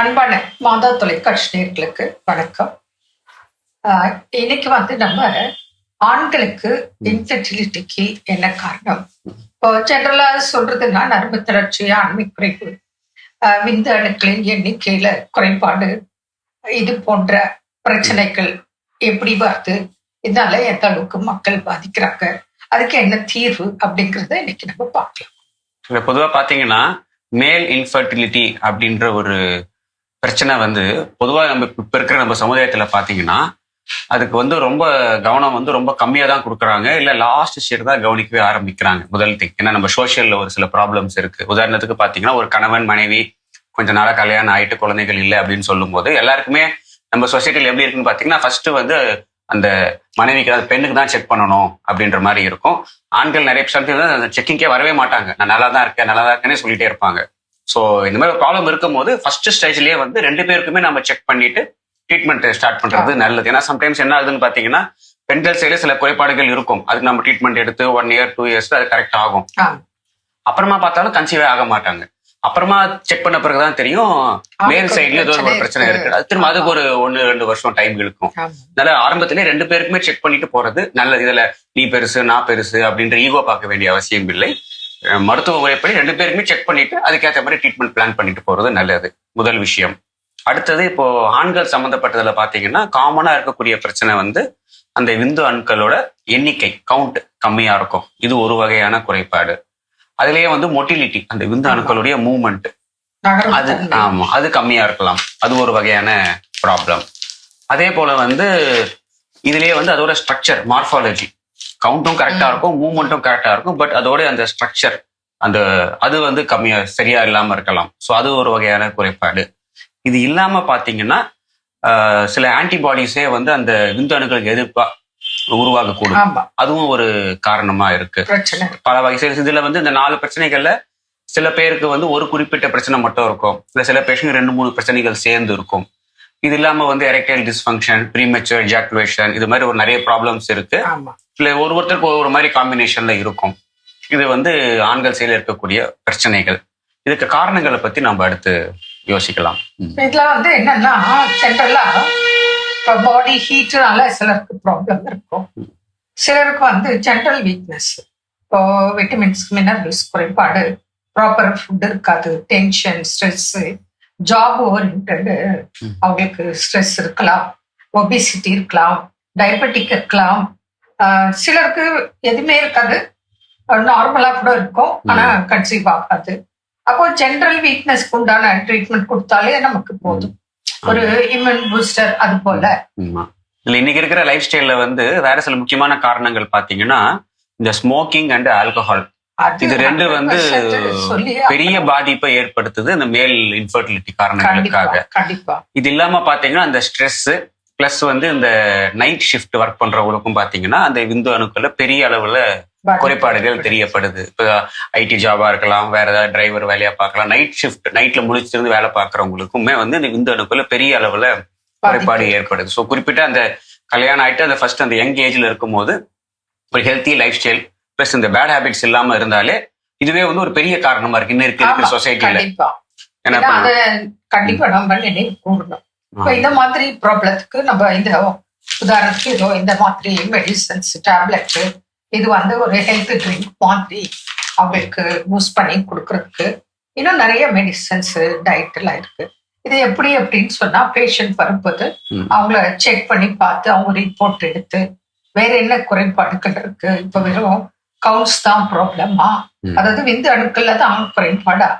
அன்பான மாதா தொலைக்காட்சி நேர்களுக்கு வணக்கம். ஆஹ் இன்னைக்கு வந்து நம்ம ஆண்களுக்கு இன்ஃபெர்டிலிட்டிக்கு என்ன காரணம்? இப்போ ஜென்ரலா சொல்றதுன்னா நரம்பு தளர்ச்சி ஆண்மை குறைவு விந்து அணுக்களின் எண்ணிக்கையில குறைபாடு இது போன்ற பிரச்சனைகள் எப்படி வருது? இதனால எந்த அளவுக்கு மக்கள் பாதிக்கிறாங்க? அதுக்கு என்ன தீர்வு அப்படிங்கறத இன்னைக்கு நம்ம பார்க்கலாம். பொதுவா பாத்தீங்கன்னா மேல் இன்ஃபர்டிலிட்டி அப்படின்ற ஒரு பிரச்சனை வந்து பொதுவாக நம்ம இப்போ இருக்கிற நம்ம சமுதாயத்தில் பார்த்தீங்கன்னா அதுக்கு வந்து ரொம்ப கவனம் வந்து ரொம்ப கம்மியாக தான் கொடுக்குறாங்க. இல்லை லாஸ்ட் ஸ்டேட் தான் கவனிக்கவே ஆரம்பிக்கிறாங்க முதல் திங் ஏன்னா நம்ம சோஷியலில் ஒரு சில ப்ராப்ளம்ஸ் இருக்குது உதாரணத்துக்கு பார்த்தீங்கன்னா ஒரு கணவன் மனைவி கொஞ்ச நாளாக கல்யாணம் ஆயிட்டு குழந்தைகள் இல்லை அப்படின்னு சொல்லும்போது எல்லாருக்குமே நம்ம சொசைட்டியில் எப்படி இருக்குன்னு பார்த்தீங்கன்னா ஃபர்ஸ்ட் வந்து அந்த மனைவிக்கு அது பெண்ணுக்கு தான் செக் பண்ணணும் அப்படின்ற மாதிரி இருக்கும். ஆண்கள் நிறைய சமயத்துல அந்த செக்கிங்கே வரவே மாட்டாங்க. நான் நல்லா தான் இருக்கேன் நல்லா தான் இருக்கேனே சொல்லிட்டே இருப்பாங்க. ஸோ இந்த மாதிரி ப்ராப்ளம் இருக்கும்போது ஃபர்ஸ்ட் ஸ்டேஜ்லயே வந்து ரெண்டு பேருக்குமே நம்ம செக் பண்ணிட்டு ட்ரீட்மெண்ட் ஸ்டார்ட் பண்றது நல்லது. ஏன்னா சம்டைம்ஸ் என்ன ஆகுதுன்னு பாத்தீங்கன்னா பெண்கள் சைடுல சில குறைபாடுகள் இருக்கும். அதுக்கு நம்ம ட்ரீட்மெண்ட் எடுத்து ஒன் இயர் டூ இயர்ஸ் அது கரெக்ட் ஆகும். அப்புறமா பார்த்தாலும் கன்சீவே ஆக மாட்டாங்க. அப்புறமா செக் பண்ண பிறகுதான் தெரியும் மேல் சைட்லயும் ஏதோ ஒரு பிரச்சனை இருக்கு. அது திரும்ப அதுக்கு ஒரு ஒன்னு ரெண்டு வருஷம் டைம் இழுக்கும். ஆமா. அதனால ஆரம்பத்திலே ரெண்டு பேருக்குமே செக் பண்ணிட்டு போறது நல்லது. இதுல நீ பெருசு நான் பெருசு அப்படின்ற ஈகோ பார்க்க வேண்டிய அவசியம் இல்லை. மருத்துவ முறைப்படி ரெண்டு பேருக்குமே செக் பண்ணிட்டு அதுக்கேற்ற மாதிரி ட்ரீட்மெண்ட் பிளான் பண்ணிட்டு போறது நல்லது. முதல் விஷயம். அடுத்தது இப்போ ஆண்கள் சம்பந்தப்பட்டதுல பாத்தீங்கன்னா காமனா இருக்கக்கூடிய பிரச்சனை வந்து அந்த விந்து அணுக்களோட எண்ணிக்கை கவுண்ட் கம்மியா இருக்கும். இது ஒரு வகையான குறைபாடு. அதுலயே வந்து மொட்டிலிட்டி அந்த விந்து அணுக்களுடைய மூவ்மெண்ட் அது. ஆமா அது கம்மியா இருக்கலாம். அது ஒரு வகையான ப்ராப்ளம் அதே போல வந்து இதுலயே வந்து அதோட ஸ்ட்ரக்சர் மார்ஃபாலஜி கவுண்ட்டும் கரெக்டா. இருக்கும் மூவ்மெண்ட்டும் கரெக்டா இருக்கும் பட் அதோட அந்த ஸ்ட்ரக்சர் அந்த அது வந்து கம்மியா சரியா இல்லாம இருக்கலாம். ஸோ அது ஒரு வகையான குறைபாடு. இது இல்லாம பாத்தீங்கன்னா சில ஆன்டிபாடிஸே வந்து அந்த விந்து அணுக்களுக்கு எதிர்ப்பா உருவாகக்கூடும். அதுவும் ஒரு காரணமா இருக்கு. பல வகை இதுல வந்து இந்த நாலு பிரச்சனைகள்ல சில பேருக்கு வந்து ஒரு குறிப்பிட்ட பிரச்சனை மட்டும் இருக்கும். இல்ல சில பேருக்கு ரெண்டு மூணு பிரச்சனைகள் சேர்ந்து இருக்கும். இது இல்லாம வந்து எரெக்டைல் டிஸ்ஃபங்க்ஷன் ப்ரீமெச்சூர் எஜாக்குலேஷன் இது மாதிரி ஒரு நிறைய ப்ராப்ளம்ஸ் இருக்கு. இல்ல ஒரு ஒருத்தருக்கு ஒரு மாதிரி காம்பினேஷன்ல இருக்கும். இது வந்து ஆண்கள் செயல இருக்கக்கூடிய பிரச்சனைகள். இதுக்கு காரணங்களை பத்தி நம்ம அடுத்து யோசிக்கலாம். இதுல வந்து என்னன்னா ஜென்ரலா இப்போ பாடி ஹீட்னால சிலருக்கு ப்ராப்ளம் இருக்கும். சிலருக்கு வந்து ஜென்ரல் வீக்னஸ் இப்போ விட்டமின்ஸ் மினரல்ஸ் குறைபாடு ப்ராப்பர் ஃபுட் இருக்காது டென்ஷன் ஸ்ட்ரெஸ் ஜாப் ஓரியன்டு. அவங்களுக்கு ஸ்ட்ரெஸ் இருக்கலாம் ஒபிசிட்டி இருக்கலாம் டயபெட்டிக் இருக்கலாம் சிலருக்கு எதுவுமே இருக்காது. நார்மலா கூட இருக்கும். ஆனா கன்சீவ் ஆகாது. அப்போ ஜென்ரல் வீக்னஸ்க்கு உண்டான ட்ரீட்மெண்ட் கொடுத்தாலே நமக்கு போதும். ஒரு இம்யூன் பூஸ்டர் அது போல. இல்ல இன்னைக்கு இருக்கிற லைஃப் ஸ்டைல்ல வந்து வேற சில முக்கியமான காரணங்கள் பாத்தீங்கன்னா இந்த ஸ்மோக்கிங் அண்ட் ஆல்கஹால் இது ரெண்டு வந்து 100% சொல்லி பெரிய பாதிப்பை ஏற்படுத்துது இந்த மேல் இன்ஃபர்டிலிட்டி காரணங்களுக்காக. இது இல்லாம பாத்தீங்கன்னா அந்த ஸ்ட்ரெஸ் பிளஸ் வந்து இந்த நைட் ஷிஃப்ட் ஒர்க் பண்றவங்களுக்கும் பாத்தீங்கன்னா அந்த விந்து அணுக்கள்ல பெரிய அளவுல குறைபாடுகள் தெரியப்படுது. இப்போ ஐடி ஜாபா இருக்கலாம் வேற ஏதாவது டிரைவர் வேலையா பார்க்கலாம். நைட் ஷிஃப்ட் நைட்ல முழிச்சிருந்து வேலை பார்க்கறவங்களுக்குமே வந்து இந்த விந்து அணுக்கள்ல பெரிய அளவுல குறைபாடு ஏற்படுது. ஸோ குறிப்பிட்ட அந்த கல்யாணம் ஆயிட்டு அந்த ஃபர்ஸ்ட் அந்த யங் ஏஜ்ல இருக்கும்போது ஒரு ஹெல்த்தி லைஃப் ஸ்டைல் பிளஸ் இந்த பேட் ஹேபிட்ஸ் இல்லாம இருந்தாலே இதுவே வந்து ஒரு பெரிய காரணமா இருக்கு. இன்னும் இருக்க சொசைட்டில என்ன கண்டிப்பா நம்ம நினைவு கூறணும் இப்ப இந்த மாதிரி ப்ராப்ளத்துக்கு நம்ம இந்த உதாரணத்துக்கு ஏதோ இந்த மாதிரி மெடிசன்ஸ் டேப்லெட் இது வந்து ஒரு ஹெல்த் ட்ரிங்க் மாதிரி அவங்களுக்கு யூஸ் பண்ணி கொடுக்கறதுக்கு இன்னும் நிறைய மெடிசன்ஸ் டயட் எல்லாம் இருக்கு. இது எப்படி அப்படின்னு சொன்னா பேஷண்ட் வரும்போது. அவங்கள செக் பண்ணி பார்த்து அவங்க ரிப்போர்ட் எடுத்து வேற என்ன குறைபாடுகள் இருக்கு? இப்ப வெறும் கவுன்ஸ் தான் ப்ராப்ளமா. அதாவது விந்து அணுக்கள்ல தான் குறைபாடா?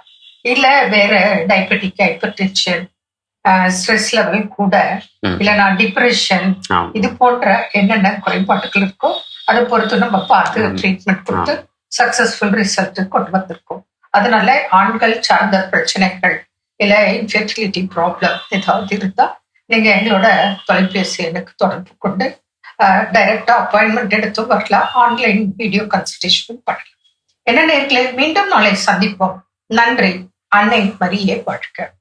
இல்ல வேற diabetic hypertension stress level கூட. ம். இல்லைன்னா டிப்ரெஷன். இது போன்ற என்னென்ன குறைபாடுகள் இருக்கோ அதை பொறுத்து நம்ம பார்த்து. ட்ரீட்மெண்ட் கொடுத்து சக்சஸ்ஃபுல் ரிசல்ட் கொண்டு வந்திருக்கோம். அதனால ஆண்கள் சார்ந்த பிரச்சனைகள் இல்ல இன்ஃபெர்டிலிட்டி ப்ராப்ளம் ஏதாவது இருந்தா நீங்க எங்களோட தொலைபேசி எனக்கு தொடர்பு கொண்டு டைரக்டா அப்பாயின்மெண்ட் எடுத்து வரலாம். ஆன்லைன் வீடியோ கன்சல்டேஷன் பண்ணலாம். என்ன நேர்களே மீண்டும் நாளை சந்திப்போம். நன்றி. அன்னை மரியே வாழ்க.